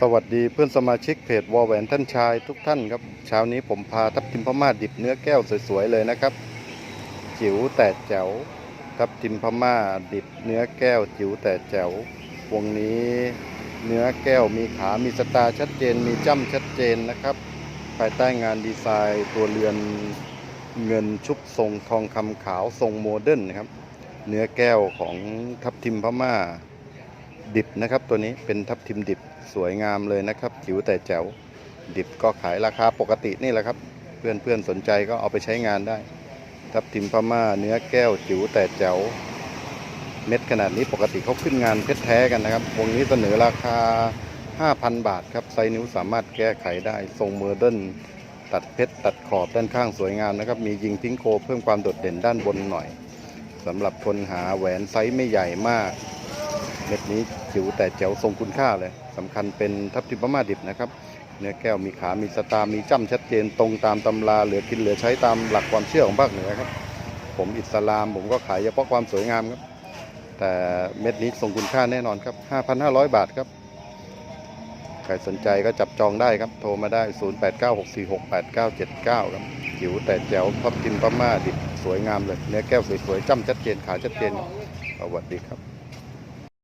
สวัสดีเพื่อนสมาชิกเพจวอลแหวนท่านชายทุกท่านครับเช้านี้ผมพาทับทิมพม่าดิบเนื้อแก้วสวยๆเลยนะครับ จิ๋วแต่แจ๋วทับทิมพม่าดิบเนื้อแก้วจิ๋วแต่แจ๋ววงนี้เนื้อแก้วมีขา มีสตาชัดเจน มีจ้ำชัดเจนนะครับ ภายใต้งานดีไซน์ตัวเรือนเงินชุบทรงทองคำขาวทรงโมเดิร์นนะครับ เนื้อแก้วของทับทิมพม่า ดิบนะครับ ตัวนี้เป็นทับทิมดิบสวยงามเลยนะครับจิ๋วแต่แจ๋วดิบก็ขายราคาปกตินี่แหละครับเพื่อนเพื่อนๆสนใจก็เอาไปใช้งานได้ ทับทิมพม่าเนื้อแก้วจิ๋วแต่แจ๋วเม็ดขนาดนี้ปกติเขาขึ้นงานเพชรแท้กันนะครับวงนี้เสนอราคา 5,000 บาทครับไซนิ้วสามารถแก้ไขได้ทรงเมอร์เดิร์นตัดเพชรตัดขอบด้านข้างสวยงามนะครับ มียิงพิงโกเพิ่มความโดดเด่นด้านบนหน่อยสำหรับคนหาแหวนไซส์ไม่ใหญ่มาก ม็ดนี้จิ๋วแต่แจ๋วทรงคุณค่าเลยสำคัญเป็นทับทิมพม่าดิบนะครับ เนื้อแก้วมีขา มีสตามีจ้ำชัดเจนตรงตามตำราเหลือกินเหลือใช้ตามหลักความเชื่อของภาคเหนือครับ ผมอิสลามผมก็ขายเฉพาะความสวยงามครับ แต่เม็ดนี้ทรงคุณค่าแน่นอนครับ 5,500 บาทครับใครสนใจก็จับจองได้ครับ โทรมาได้ 0896468979 ครับจิ๋วแต่แจ๋วทับทิมพม่าดิบสวยงามเลย เนื้อแก้วสวยๆจ้ำชัดเจนขาชัดเจนสวัสดีครับ